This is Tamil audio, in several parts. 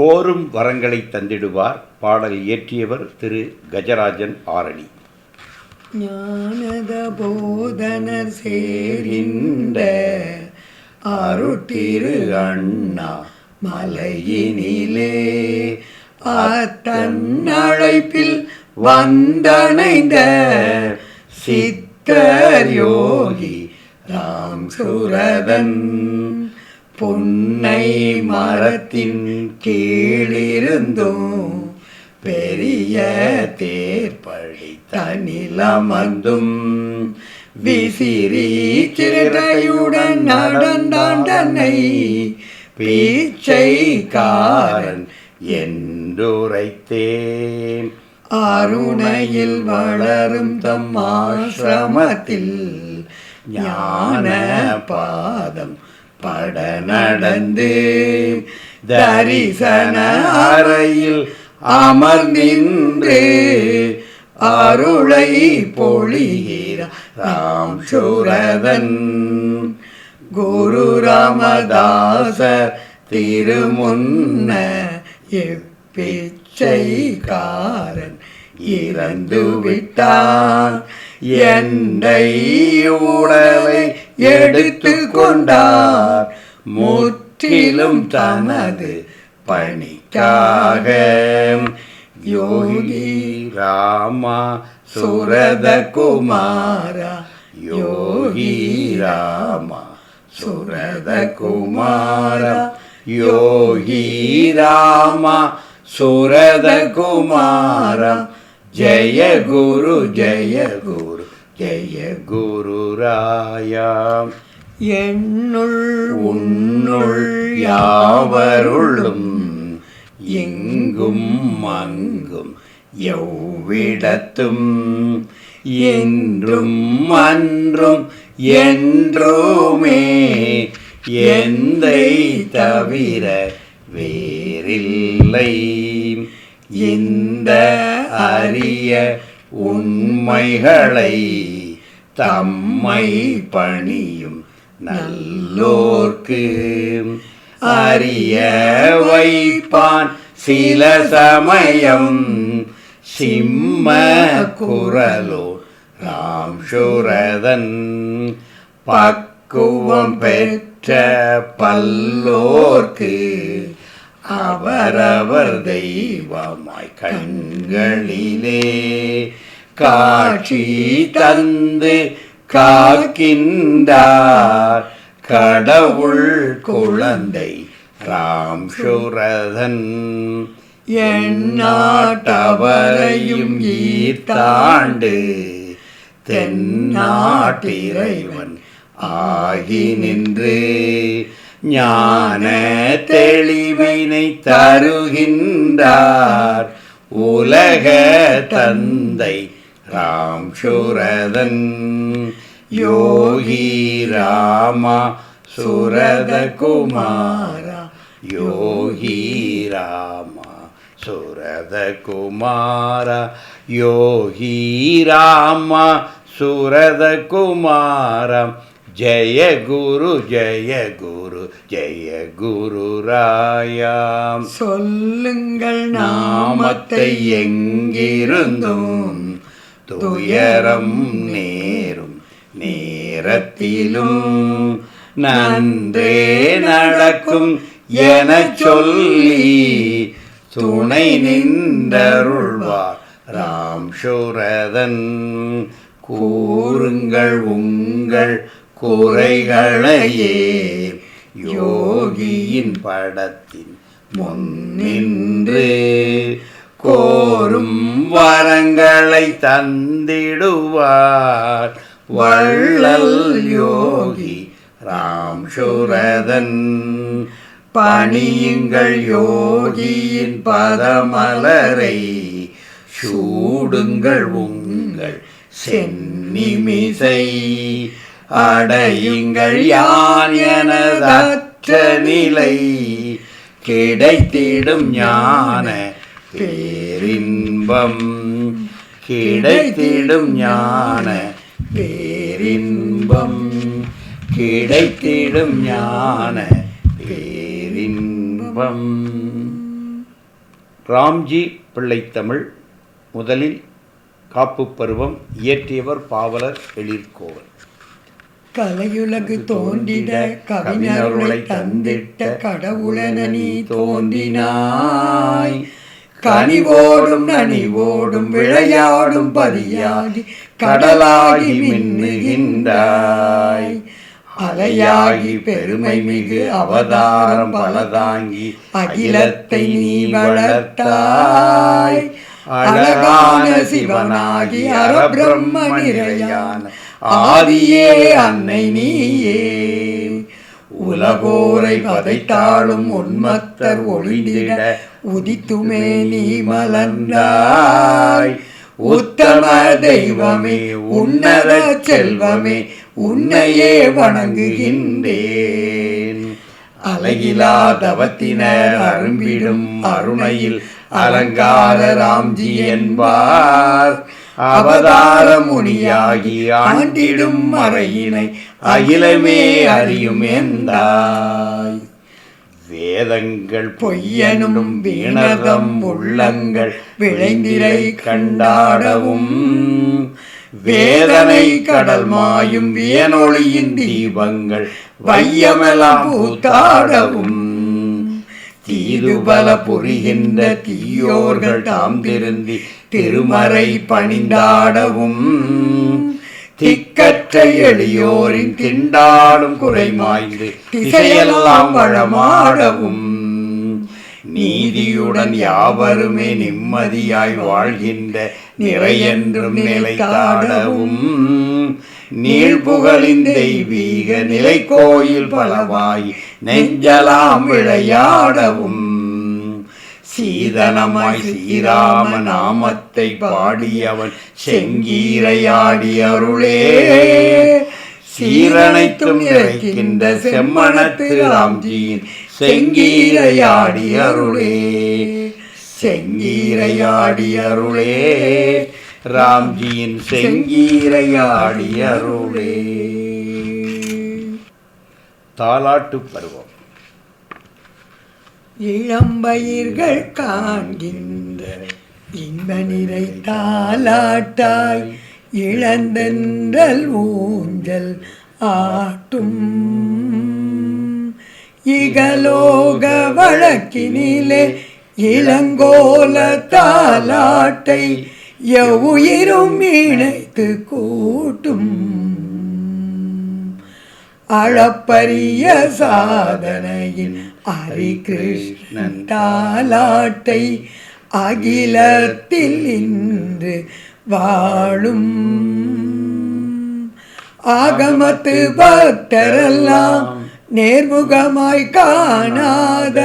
கோரும் வரங்களை தந்திடுவார் பாடல் இயற்றியவர் திரு கஜராஜன் ஆரணி. ஞானத போதனர் சேரின்ற அருட்டிரு அண்ணா மலையினிலே. அத்தன்னழைப்பில் வந்தணைந்த சித்தர் யோகி ராம் சுரதன் பொன்னை மரத்தின் கீழிருந்தும் பெரிய தேர்ப்பழி தனிலமர்ந்தும் விசிறி சிறையுடன் நடந்தாண்டனை தன்னை பீச்சைக்காரன் என்றுரைத்தேன். அருணையில் வளரும் தம் ஆசிரமத்தில் ஞான பாதம் பட நடந்தே தரிசன அறையில் அமர்ந்தின்றே அருளை பொழிகிற ராம் சுரதன் குரு ராமதாச திருமுன்ன எப்பிச்சைக்காரன் இறந்து விட்டான் என்னை உடலை எடுத்து கொண்டார். முற்றிலும் தனது பணிக்காக. யோகி ராமா சுரத குமாரா யோகி ராமா சுரத குமாரா யோகி ராமா சுரத குமாரம் ஜெய குரு ஜெய ஜெய குரு ராயாம் என்னுள் உன்னுள் யாவருளும் எங்கும் அங்கும் எவ்விடத்தும் என்றும் அன்றும் என்றுமே எந்தை தவிர வேறில்லை. இந்த அரிய உண்மைகளை தம்மை பணியும் நல்லோர்க்கு அறிய வைப்பான். சில சமயம் சிம்ம குரலோ ராம் சுரதன் பக்குவம் பெற்ற பல்லோர்க்கு அவரவர் தெய்வமாய் கண்களிலே காட்சி தந்து காக்கின்றார். கடவுள் குழந்தை ராம் சுரதன். எந்நாட்டவரையும் ஈர்த்தாண்டு தென்னாட்டிறைவன் ஆகி நின்று ஞான தெளிவினை தருகின்றார். உலக தந்தை ராம் சுரதன் யோகி ராமா சுரத குமாரா யோகி ராமா சுரத குமாரா யோகி ராமா சுரத குமாரம் ஜெய குரு ஜெய குரு ஜெய குரு ராயாம். சொல்லுங்கள் நாமத்தை எங்கிருந்தும் துயரம் நேரும் நேரத்திலும் நன்றே நடக்கும் என சொல்லி துணை நின்றருள்வார் ராம் சுரதன் கூறுங்கள் உங்கள் குறைகளையே யோகியின் படத்தின் முன்னின்று கோரும் வரங்களை தந்திடுவார். வள்ளல் யோகி ராம் சுரதன். பணியுங்கள் யோகியின் பதமலரை. சூடுங்கள் உங்கள் சென்னிமிசை அடையுங்கள் யான் எனதற்ற நிலை. கிடைத்திடும் ஞான பே பேரின்பம் கிடைத்திடும் ஞான. பேரின்பம் கிடைத்திடும் ஞான. பேரின்பம். ராம்ஜி பிள்ளைத்தமிழ் முதலில் காப்பு பருவம் இயற்றியவர் பாவலர் எழிற்கோவல். கலையுலகு தோன்றிட கவிஞருளை தந்திட்ட கடவுளென நீ தோன்றினாய். கனிவோடும் நனிவோடும் விளையாடும் பதியாகி கடலாகி மின்னுகின்றாய் அலையாகி பெருமை மிகு அவதாரம் பலதாங்கி அகிலத்தை நீ வளர்த்தாய் அழகான சிவனாகி அரபிரம்ம நிறையான ஆதியே அன்னை நீயே உலகோரை பதைத்தாலும் உன்மத்தர் ஒளிந்திட உதித்துமே நீ மலர்ந்தாய். உத்தம தெய்வமே உன்னத செல்வமே உன்னையே வணங்குகின்றேன். அழகிலா தவத்தினர் அரும்பிடும் அருணையில் அலங்கார ராம்ஜி என்பார். அவதார முனியாகி ஆண்டிடும் மறையினை அகிலமே அறியும் என்றாய். வேதங்கள் பொய்யனும் வீணதம் உள்ளங்கள் விளைந்திரை கண்டாடவும். வேதனை கடல் மாயும் வியனொளியின் தீபங்கள் வையமெல்லாம் பூத்தாடவும். தீதுபல புரிகின்ற தீயோர்கள் தாம் திருந்தி திருமறை பணிந்தாடவும். திக்கற்ற எளியோரின் திண்டாடும் குறைமாய்ந்து திசையெல்லாம் வளமாடவும். நீதியுடன் யாவருமே நிம்மதியாய் வாழ்கின்ற நிறையென்றும் நிலைத்தாடவும். நீழ்புகளின் தெய்வீக நிலை கோயில் பலவாய் நெஞ்சலாம் விளையாடவும். சீதனமாய் ஸ்ரீராம நாமத்தை பாடியவன் செங்கீரையாடி அருளே. சீரனைத்தும் இறைக்கின்ற செம்மணத்து ராம்ஜியின் செங்கீரையாடி அருளே. செங்கீரையாடி அருளே. ராம்ஜியின் செங்கீரையாடி அருளே. தாலாட்டு பருவம். இளம்பயிர்கள் காண்கின்ற இன்ப நிறை தாலாட்டாய் இழந்தென்றல் ஊஞ்சல் ஆட்டும். இகலோக வழக்கினிலே இளங்கோல தாலாட்டை எவ்வுயிரும் இணைத்து கூட்டும். அளப்பரிய சாதனையின் ஹரிகிருஷ்ணன் தாலாட்டை அகிலத்தில் இன்று வாழும். ஆகமத்து பக்தரெல்லாம் நேர்முகமாய் காணாத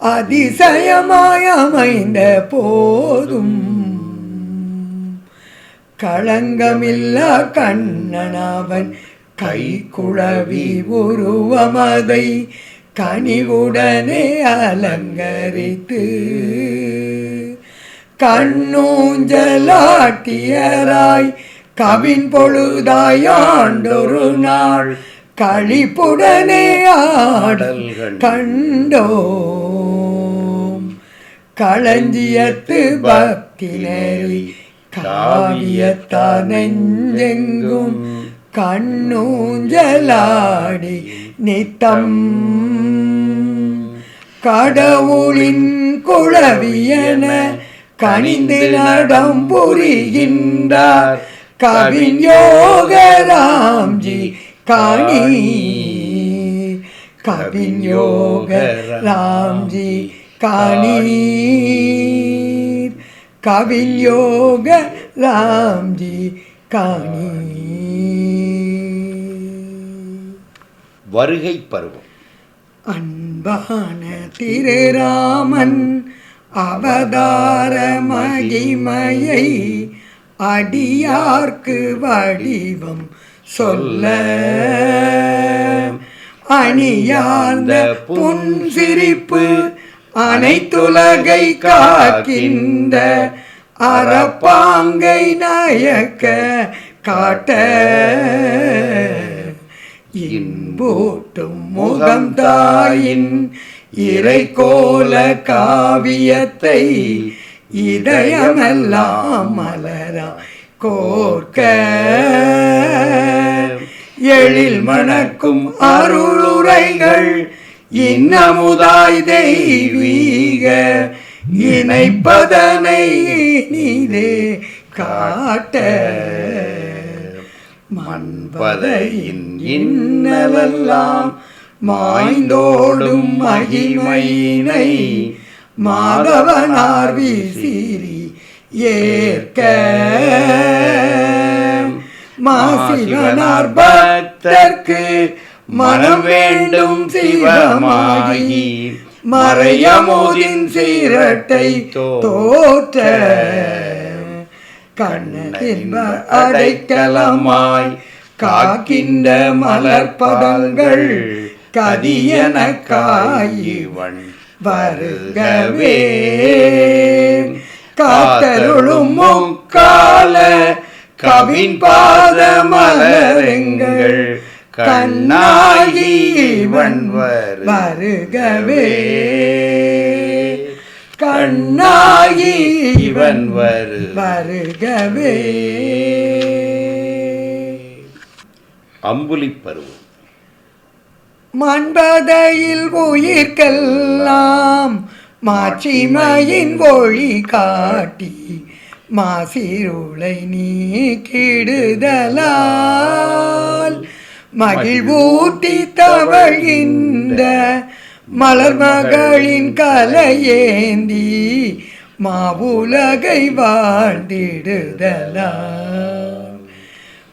அதிசயமாய் அமைந்த போதும். களங்கமில்லா கண்ணனவன் கை குழவி உருவமதை கனிவுடனே அலங்கரித்து கண்ணூஞ்சலாட்டியராய் கவின் பொழுதாய் ஆண்டொரு நாள் களிப்புடனே ஆடல் கண்டோம். களஞ்சியத்து பக்தினரி காவியத்தா நெஞ்செங்கும் கண்ணூஞ்சலாடி நித்தம். கடவுளின் குழவியன கனிந்து நடம் புரிகின்றார். கவின் யோகராம்ஜி காணி கவின் யோக ராம்ஜி காணி கவின் யோக ராம்ஜி காணி வருகை பருவம். அன்பான திருராமன் அவதார மகிமையை அடியார்க்கு வடிவம் சொல்ல. அணியார்ந்த புன்சிரிப்பு அனைத்துலகை காக்கின்ற அறப்பாங்கை நாயக்க காட்ட. இன்பூட்டும் முகந்தாயின் தாயின் இறைக்கோல காவியத்தை இதயமெல்லாம் மலரா கோர்க்க. எழில் மணக்கும் அருளுரைகள் இன்னமுதாய் தெய்வீக. இணைப்பதனை நீதே காட்ட. மண்பதையின் இன்னலெல்லாம் மாய்ந்தோடும் மகிமையினை மாதவனார் வீசிரி ஏற்க. மாசிவனார் பக்தர்க்கு மனம் வேண்டும் சிவமாகி மறையமோதின் சீரட்டை தோற்ற. கண்ணதின்ப அடைக்கலமாய் காக்கின்ற மலர்பதங்கள் கதியன காயிவன் வருகவே. காத்தருளும் முக்கால கவின் பாத மலருங்கள் கண்ணாகி இவன் வருகவே. கண்ணாகி இவன் வரு வருகவே. அம்புலி பருவம். மண்பதையில் உயிர்க்கெல்லாம் மாட்சிமையின் ஒளி காட்டி மாசிருளை நீக்கிடுதலால் மகிழ்வூட்டி தவழ்கின்ற மலர் மகளின் கலையேந்தி மாவுலகை வாழ்ந்திடுதலால்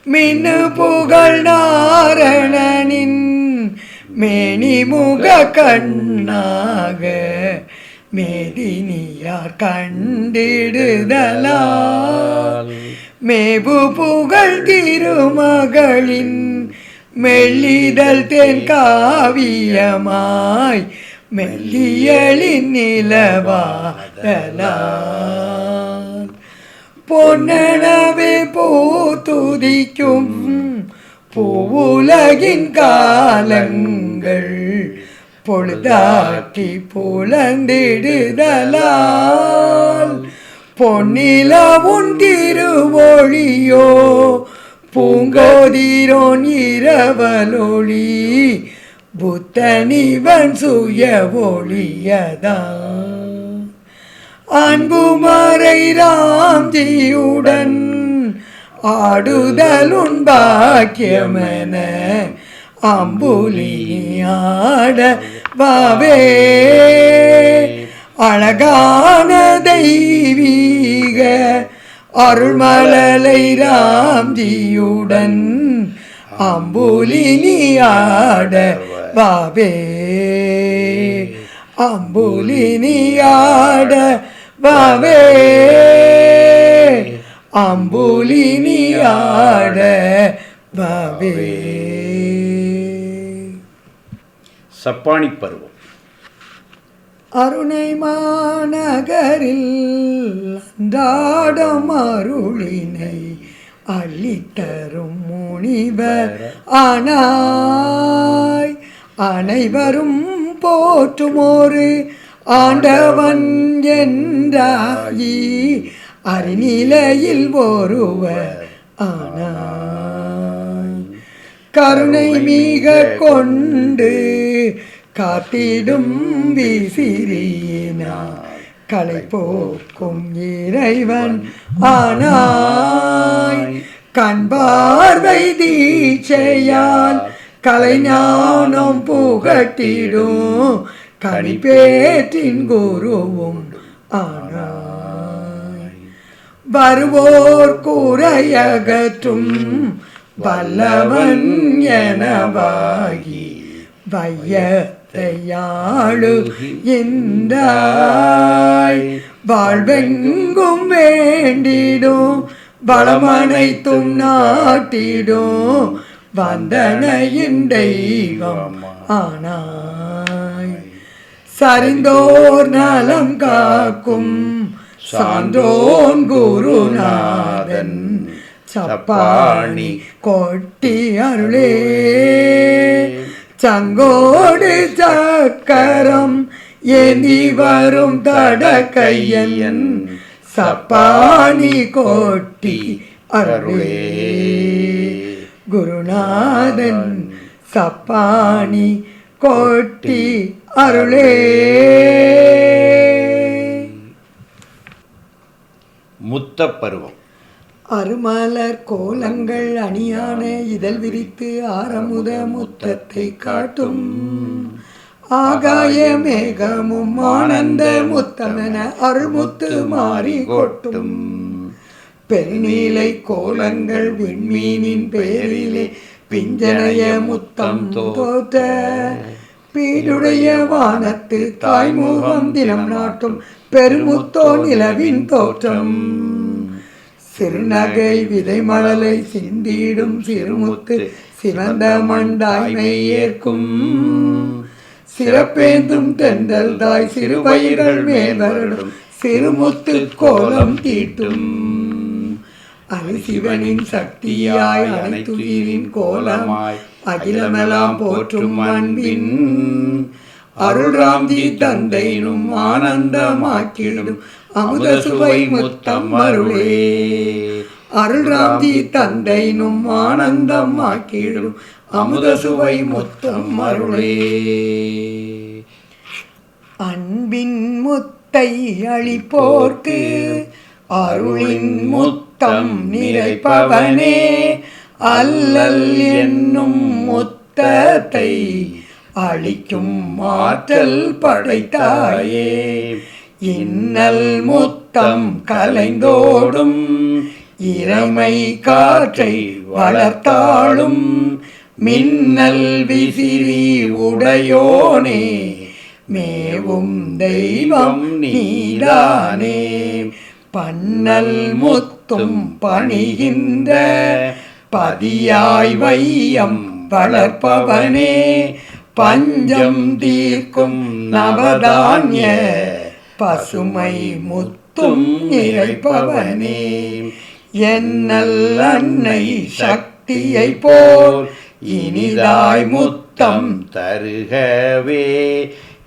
மின்னு புகழ் நாரணனின் மேனிமுக கண்ணாக மேதினியார் கண்டிடுதலால். மேபு புகழ் திருமகளின் மெல்லிதழ் தென் காவியமாய் மெல்லியலின் நிலவாதலால் பொன்னனவே பூத்துதிக்கும் பூவுலகின் காலங்கள் பொழுதாக்கி புலந்திடுதலால். பொன்னிலவுன் திருவொழியோ பூங்கோதிரோன் இரவலொழி புத்தனிவன் சுய ஒளியதான். அன்புமறை ராம்ஜியுடன் ஆடுதலுன் பாக்கியமென அம்புலியாட பாவே அழகான தெய்வீக அருள்மலலை ராம்ஜியுடன் அம்புலினியாட வாவே அம்புலினியாட வாவே அம்புலினியாட வாவே சப்பானி பருவம் அருணை மாநகரில் அன்றாடம் அருளினை அள்ளித்தரும் முனிவர் ஆனாய். அனைவரும் போற்றுமோரு. ஆண்டவன் என்றாயி அறிநிலையில் ஒருவர் ஆனாய். கருணை மிக கொண்டு காத்திடும் விசிறியினா களை போக்கும் இறைவன் ஆனாய். கண்பார்வை தீட்சையால் கலைஞானம் புகட்டிடும். கனிப்பேற்றின் குருவும் ஆனாய். வருவோர் கூரையகற்றும் வல்லவன் எனவாகி வையத்தையாளு என்றாய் வாழ்வெங்கும் வேண்டிடும் வளமனைத்தும் நாட்டிடும். வந்தனையின் தெய்வம் ஆனாய். சரிந்தோர் நலம் காக்கும் சான்றோன் குருநாதன் சப்பாணி கொட்டி அருளே. சங்கோடு சக்கரம் ஏந்தி வரும் தடக்கையன் சப்பாணி கொட்டி அருளே. குருநாதன் சப்பாணி கொட்டி அருளே. முத்த பருவம் அருமலர் கோலங்கள் அணியான இதழ் விரித்து ஆரமுத முத்தத்தை காட்டும். ஆகாய மேகமும் ஆனந்த முத்தமென அருள்முத்து மாறி கொட்டும். பெருநீலை கோலங்கள் விண்மீனின் பேரிலே பிஞ்சனைய முத்தம் தோத்த பீடுடைய வானத்து தாய்மூகம் தினம் நாட்டும் பெருமுத்தோ நிலவின் தோற்றம். சிறுநகை விதை மழலை சிந்திடும் சிறுமுத்து சிவந்த மண்டாய்மை ஏற்கும். சிறப்பேந்தும் தென்றல் தாய் சிறுவயிரல் மேல் சிறுமுத்து கோலம் தீட்டும். அரிசிவனின் சக்தியாய் அனைத்துயிரின் கோலமாய் அகிலமெல்லாம் போற்றும் அன்பின் அருள்ராம்தி தந்தையினும் ஆனந்தமாக்கிடும். அமுத சுவை முத்தம் அருளே. அருள்ராம்தி தந்தையினும் ஆனந்தமாக்கிடும். அமுத சுவை முத்தம் அருளே. அன்பின் முத்தை அளிப்போர்க்கு அருளின் தம் நிறைப்பவனே அல்லல் என்னும் முத்தத்தை அழிக்கும் மாற்றல் படைத்தாயே. இன்னல் முத்தம் கலைந்தோடும் இறைமை காற்றை வளர்த்தாளும் மின்னல் விசிறி உடையோனே மேவும் தெய்வம் நீதானே. பன்னல் முத்தும் பணிகின்ற பதியாய் வையம் வளர்ப்பவனே பஞ்சம் தீர்க்கும் நவதானிய பசுமை முத்தும் நிறைப்பவனே. என்னல் அன்னை சக்தியை போல் இனிதாய் முத்தம் தருகவே.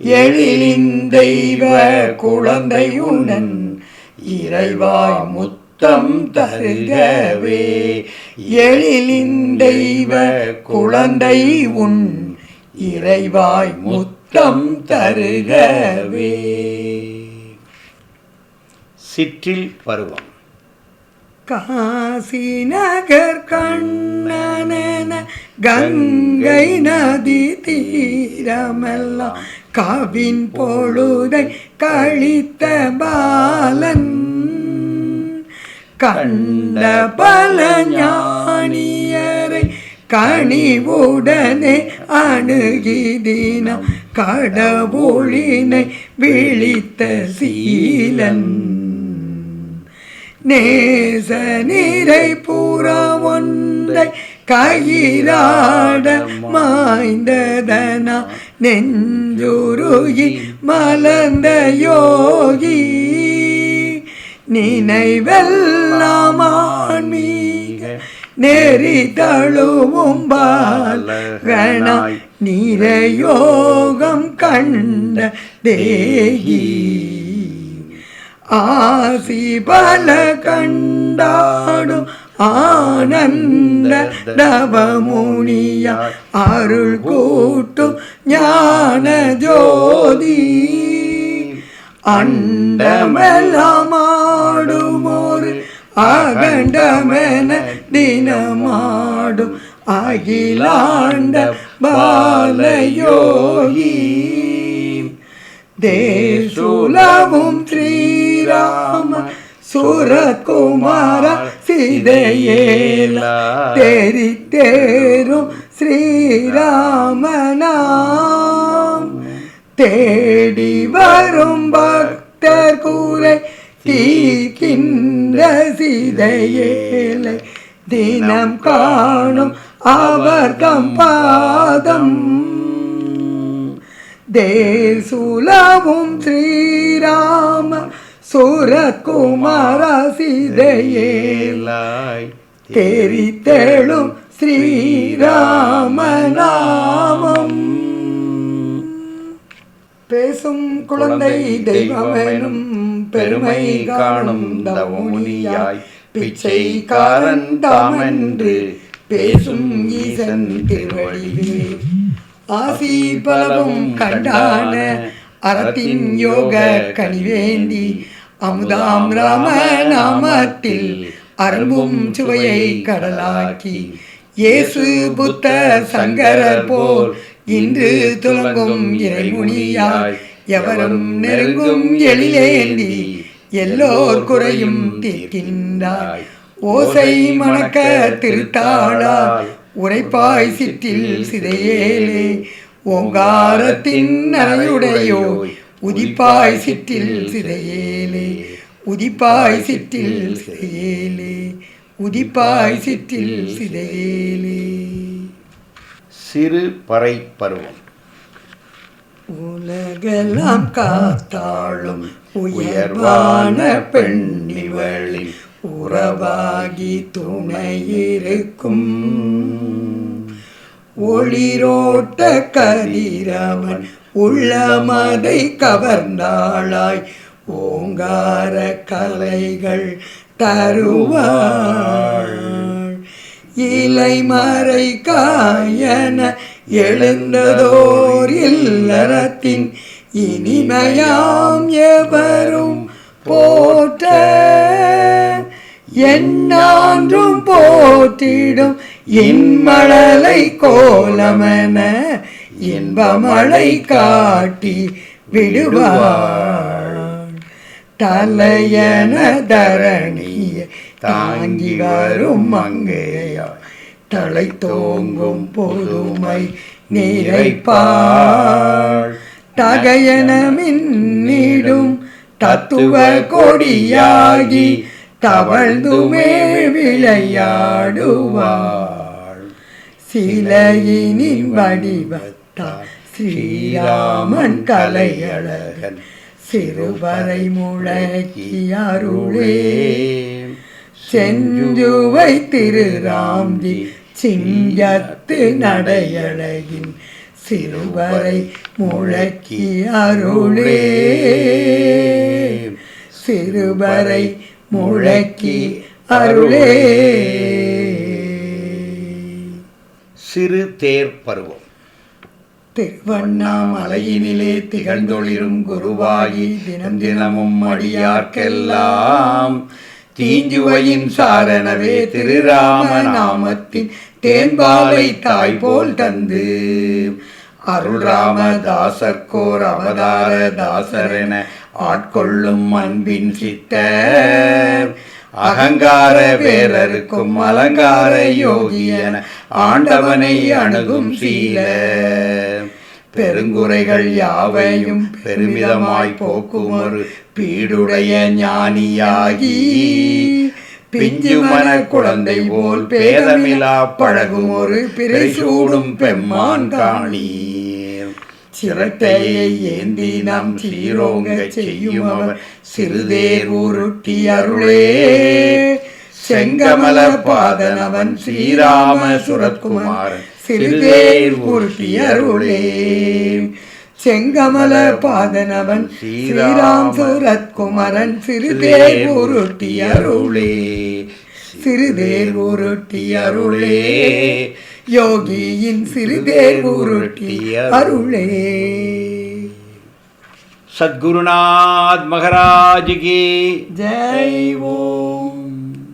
எழிலின் தெய்வ குழந்தை உடன் இறைவாய் முத்தம் தருகவே எழிலின் தெய்வ குழந்தை உன் இறைவாய் முத்தம் தருகவே. சிற்றில் பருவம். காசி நகர் கண்ணன கங்கை நதி தீரமெல்லாம் கவின் பொழுதை கழித்த பாலன். கண்ட பல ஞானியரை கனிவுடனே அணுகிதினம். கடவுளினை விழித்த சீலன். நேச நிறை பூரா ஒன்றை கயிராட மாய்ந்ததனா. நெஞ்சுருகி மலர்ந்த யோகி நினைவெல்லாம் ஆன்மீக நெறி தழுவும் பாலகனாய் நிறையோகம் கண்ட தேகி. ஆசி பல கண்டாடும் ஆனந்த நவமுனியா. அருள் கூட்டும் ஞான ஜோதி. அன் ஆடும் அகண்டமென தினமாடும் அகிலாண்ட பாலயோகி. தேசுலவும் ஸ்ரீராம சுரகுமார சிதையேல. தேரி தேரும் ஸ்ரீராமனாம் தேடி வரும் பக்தர் கூரை தீக்கின்ற சிதையேலை தினம் காணும் அவர் தம் பாதம். தேசுலவும் ஸ்ரீராம சுரகுமார சிதையேல ஏலாய் தெரித்தெழும் ஸ்ரீராமநாமம் பேசும் குழந்தை தெய்வமெனும் பெருமை காணும் தவமுனியாய் பிச்சைக்காரன் தாமென்று பேசும் ஈசன் திருவடிகளே ஆசி பலவும் கண்டான அறத்தின் யோக கனிவேந்தி. அமுதாம் ராம நாமத்தில் அரும்பும் சுவையை கடலாக்கி. இயேசு புத்த சங்கரர் போல் இன்று துலங்கும் இறைமுனியாய் எவரும் நெருங்கும் எழிலேந்தி எல்லோர் குறையும் தீர்க்கின்றாய். ஓசை மணக்க திருத்தாளால் உரைப்பாய் சிற்றில் சிதையேலே ஓங்காரத்தின் நரையுடையோய் உதிப்பாய் சிற்றில் சிதையேலே உதிப்பாய் சிற்றில் சிதையேலே உதிப்பாய் சிற்றில் சிதையேலே. சிறு பறை பருவம். உலகெல்லாம் காத்தாளும் உயர்வான பெண்ணிவளின் உறவாகி துணையிருக்கும். ஒளிரோட்ட கதிரவன் உள்ளமதை கவர்ந்தாளாய் ஓங்கார கலைகள் தருவாள். இலை மறை காயன எழுந்ததோர் இல்லறத்தின் இனிமையாம் எவரும் போற்ற. என்னான்றும் போற்றிடும் இன்மழலை கோலமென இன்பமழை காட்டி விடுவாள் தலையன தரணிய தாங்கி வரும் மங்கையா. தலை தோங்கும் பொதுமை நிறைப்பாள். தகையனமின்னிடும் தத்துவ கொடியாகி தவழ்ந்துமே விளையாடுவாள். சிலையினின் வடிவத்தால் ஸ்ரீராமன் கலையழகன். சிறுவரை முழக்கி அருளே. செஞ்சுவை திருராம்ஜி சிங்கத்து நடையழகின் சிறுவரை முழக்கி அருளே. சிறுவரை முழக்கி அருளே. சிறு தேர் பருவம். திருவண்ணாமலையினிலே திகழ்ந்தொளிரும் குருவாகி தினம் தினமும் அடியார்க்கெல்லாம் தீஞ்சுவையின் சாரணவே திருராமநாமத்தின் தேன்பாலை தாய் போல் தந்து. அருள் ராமதாசர்கோர் அவதார தாசரென ஆட்கொள்ளும் அன்பின் சித்தர். அகங்கார வேரருக்கும் அலங்கார யோகி என ஆண்டவனை அணுகும் சீல பெருங்குறைகள் யாவையும் பெருமிதமாய் போக்கும் ஒரு பீடுடைய ஞானியாகி. பிஞ்சு மன குழந்தை போல் பேதமிலா பழகும் ஒரு பிறை சூடும் பெம்மான் காணீர். சிரட்டையை ஏந்தி நாம் சீரோங்க செய்யும் அவர் சிறுதேர் உருட்டி அருளே. செங்கமல பாதனவன் ஸ்ரீராம சுரத்குமாரன் சிறுதேர் உருட்டி அருளே செங்கமல பாதனவன் ஸ்ரீராம் சுரத்குமரன் சிறுதேர் உருட்டி அருளே சிறுதேர் உருட்டி அருளே யோகியின் சிறுதேர் உருட்டி அருளே சத்குருநாத் மகாராஜ் கி ஜெய் ஓம்.